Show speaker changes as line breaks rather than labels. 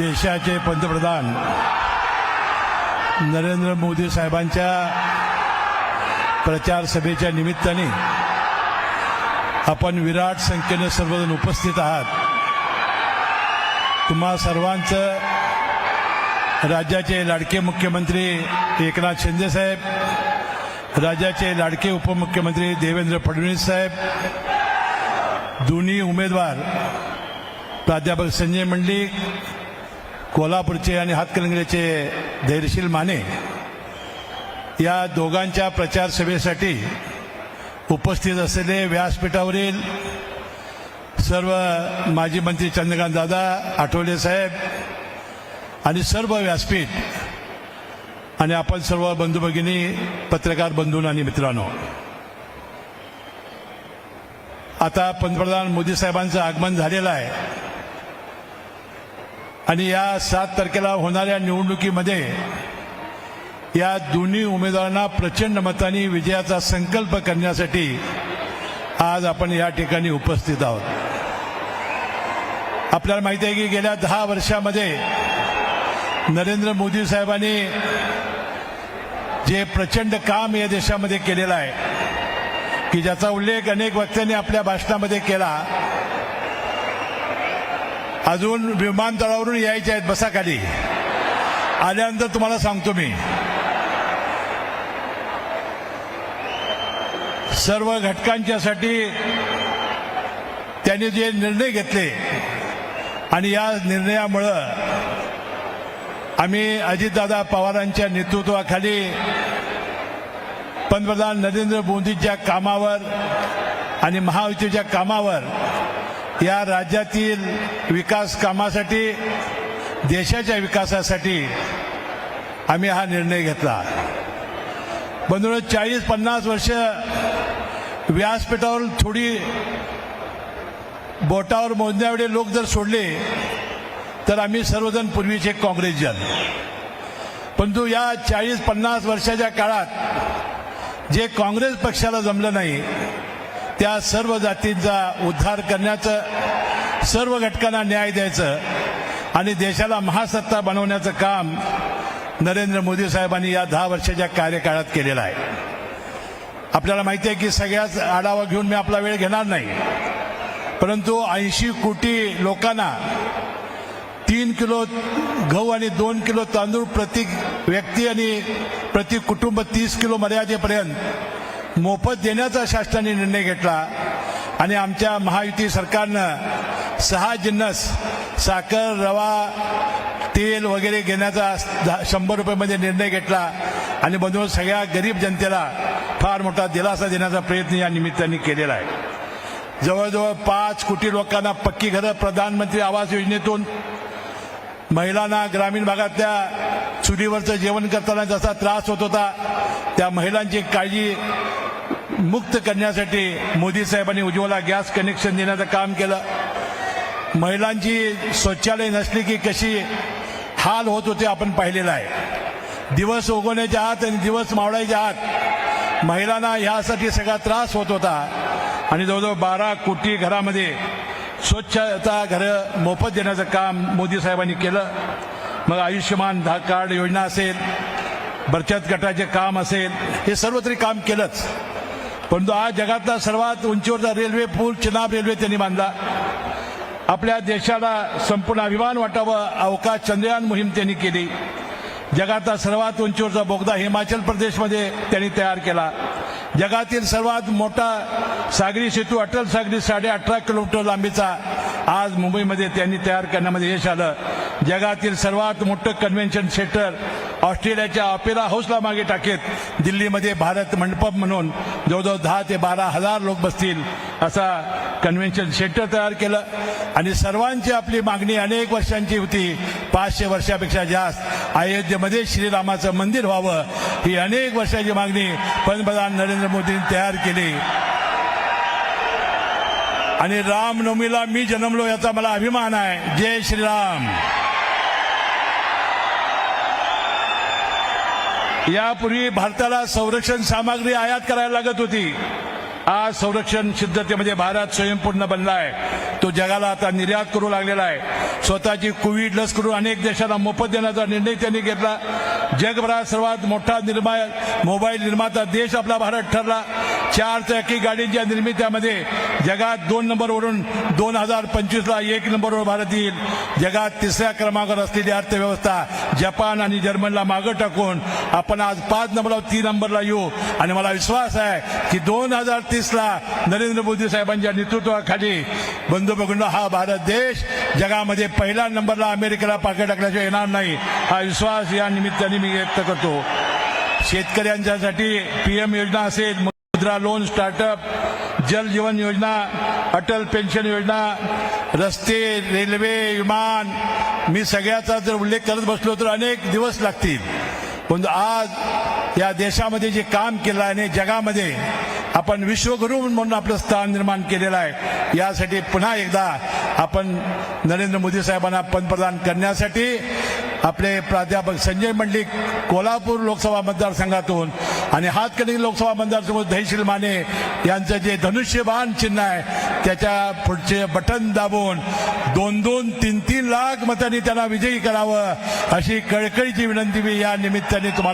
देशाचे पंतप्रधान नरेंद्र मोदी साहेबांच्या प्रचार सभेच्या निमित्ताने आपण विराट संख्येने सर्वजण उपस्थित आहात. तुम्हा सर्वांचं राज्याचे लाडके मुख्यमंत्री एकनाथ शिंदे साहेब राज्याचे लाडके उपमुख्यमंत्री देवेंद्र फडणवीस साहेब दोन्ही उमेदवार प्राध्यापक संजय मंडलिक कोल्हापूरचे आणि हातकणंगलेचे धैर्यशील माने या दोघांच्या प्रचार सभेसाठी उपस्थित असलेले व्यासपीठावरील सर्व माजी मंत्री चंद्रकांत दादा आठवले साहेब आणि सर्व व्यासपीठ आणि आपण सर्व बंधू भगिनी पत्रकार बंधू आणि मित्रांनो. आता पंतप्रधान मोदी साहेबांचं आगमन झालेलं आहे. आणि या सात तारखेला होणाऱ्या निवडणुकीमध्ये या दोन्ही उमेदवारांना प्रचंड मतांनी विजयाचा संकल्प करण्यासाठी आज आपण या ठिकाणी उपस्थित आहोत. आपल्याला माहिती आहे की गेल्या दहा वर्षामध्ये नरेंद्र मोदी साहेबांनी जे प्रचंड काम या देशामध्ये केलेलं आहे की ज्याचा उल्लेख अनेक वक्त्यांनी आपल्या भाषणामध्ये केला अजून विमानतळावरून यायचे आहेत बसा खाली आल्यानंतर तुम्हाला सांगतो मी. सर्व घटकांच्यासाठी त्यांनी जे निर्णय घेतले आणि या निर्णयामुळं आम्ही अजितदादा पवारांच्या नेतृत्वाखाली पंतप्रधान नरेंद्र मोदींच्या कामावर आणि महायुतीच्या कामावर या राज्यातील विकास कामासाठी देशाच्या विकासासाठी आम्ही हा निर्णय घेतला. बंधून चाळीस पन्नास वर्ष व्यासपीठावर थोडी बोटावर मोजण्याएवढे लोक जर सोडले तर आम्ही सर्वजण पूर्वीचे काँग्रेस जन. परंतु या चाळीस पन्नास वर्षाच्या काळात जे काँग्रेस पक्षाला जमलं नाही त्या सर्व जातींचा उद्धार करण्याचं सर्व घटकांना न्याय द्यायचं आणि देशाला महासत्ता बनवण्याचं काम नरेंद्र मोदी साहेबांनी या दहा वर्षाच्या कार्यकाळात केलेलं आहे. आपल्याला माहिती आहे की सगळ्याच आढावा घेऊन मी आपला वेळ घेणार नाही. परंतु ऐंशी कोटी लोकांना तीन किलो गहू आणि दोन किलो तांदूळ प्रति व्यक्ती आणि प्रति कुटुंब तीस किलो मर्यादेपर्यंत मोफत देण्याचा शासनाने निर्णय घेतला आणि आमच्या महायुती सरकारनं सहा जिन्नस साखर रवा तेल वगैरे घेण्याचा दहा- शंभर रुपयामध्ये निर्णय घेतला आणि म्हणून सगळ्या गरीब जनतेला फार मोठा दिलासा देण्याचा प्रयत्न या निमित्ताने केलेला आहे. जवळजवळ पाच कोटी लोकांना पक्की घरं प्रधानमंत्री आवास योजनेतून महिलांना ग्रामीण भागातल्या चुलीवरचं जेवण करताना जसा त्रास होत होता त्या महिलांची काळजी मुक्त करण्यासाठी मोदी साहेबांनी उज्ज्वला गॅस कनेक्शन देण्याचं काम केलं. महिलांची शौचालय नसली की कशी हाल होत होते आपण पाहिलेलं आहे. दिवस उगवण्याच्या आत आणि दिवस मावळायच्या आत महिलांना यासाठी सगळा त्रास होत होता. आणि जवळजवळ बारा कोटी घरामध्ये स्वच्छता घरं मोफत देण्याचं काम मोदी साहेबांनी केलं. मग आयुष्यमान कार्ड योजना असेल बचत गटाचे काम असेल हे सर्व तरी काम केलंच. परंतु आज जगातला सर्वात उंचीवरचा रेल्वे पूल चिनाब रेल्वे त्यांनी बांधला. आपल्या देशाला संपूर्ण अभिमान वाटावं अवकाश चंद्रयान मोहीम त्यांनी केली. जगातला सर्वात उंचीवरचा बोगदा हिमाचल प्रदेशमध्ये त्यांनी तयार केला. जगातील सर्वात मोठा सागरी सेतू अटल सागरी साडे अठरा किलोमीटर लांबीचा आज मुंबईमध्ये त्यांनी तयार करण्यामध्ये यश आलं. जगातील सर्वात मोठं कन्व्हेन्शन सेंटर ऑस्ट्रेलियाच्या ऑपेरा हाऊसला मागे टाकेत. दिल्लीमध्ये भारत मंडपम म्हणून जवळजवळ दहा ते बारा हजार लोक बसतील असा कन्व्हेन्शन सेंटर तयार केलं. आणि सर्वांची आपली मागणी अनेक वर्षांची होती. पाचशे वर्षापेक्षा जास्त अयोध्येमध्ये श्रीरामाचं मंदिर व्हावं ही अनेक वर्षाची मागणी पंतप्रधान नरेंद्र मोदींनी तयार केली. आणि रामनवमीला मी जन्मलो याचा मला अभिमान आहे. जय श्रीराम. यापूर्वी भारताला संरक्षण सामग्री आयात करायला लागत होती. आज संरक्षण सिद्धतेमध्ये म्हणजे भारत स्वयंपूर्ण बनला आहे तो जगाला आता निर्यात करू लागलेला आहे. स्वतःची कोविड लस करून अनेक देशांना मोफत देण्याचा निर्णय त्यांनी घेतला. जगभरात सर्वात मोठा निर्मा मोबाईल निर्माता देश आपला भारत ठरला. चार चाकी गाडींच्या निर्मित्यामध्ये जगात दोन नंबरवरून दोन हजार पंचवीसला एक नंबरवर भारत येईल. जगात तिसऱ्या क्रमांकावर असलेली अर्थव्यवस्था जपान आणि जर्मनला मागं टाकून आपण आज पाच नंबरवर तीन नंबरला येऊ. आणि मला विश्वास आहे की दोन हजार तीसला नरेंद्र मोदी साहेबांच्या नेतृत्वाखाली बंधू हा भारत देश जगामध्ये पहिल्या नंबरला अमेरिकेला पाके टाकल्याशिवाय येणार नाही. हा विश्वास या निमित्ताने मी व्यक्त करतो. शेतकऱ्यांच्यासाठी पीएम योजना असेल मुद्रा लोन स्टार्टअप जल जीवन योजना अटल पेन्शन योजना रस्ते रेल्वे विमान मी सगळ्याचा जर उल्लेख करत बसलो तर अनेक दिवस लागतील. पण आज या देशामध्ये जे काम केलं आहे आणि जगामध्ये आपण विश्वगुरु म्हणून आपलं स्थान निर्माण केलेलं आहे. यासाठी पुन्हा एकदा आपण नरेंद्र मोदी साहेबांना पंतप्रधान करण्यासाठी आपले प्राध्यापक संजय मंडलिक कोल्हापूर लोकसभा मतदारसंघातून आणि हातकणी लोकसभा मतदारसंघ दहीशील माने यांचं जे धनुष्यबाण चिन्ह आहे त्याच्या पुढचे बटन दाबून दोन दोन तीन तीन लाख मतांनी त्यांना विजयी करावं अशी कळकळीची विनंती मी या निमित्ताने तुम्हाला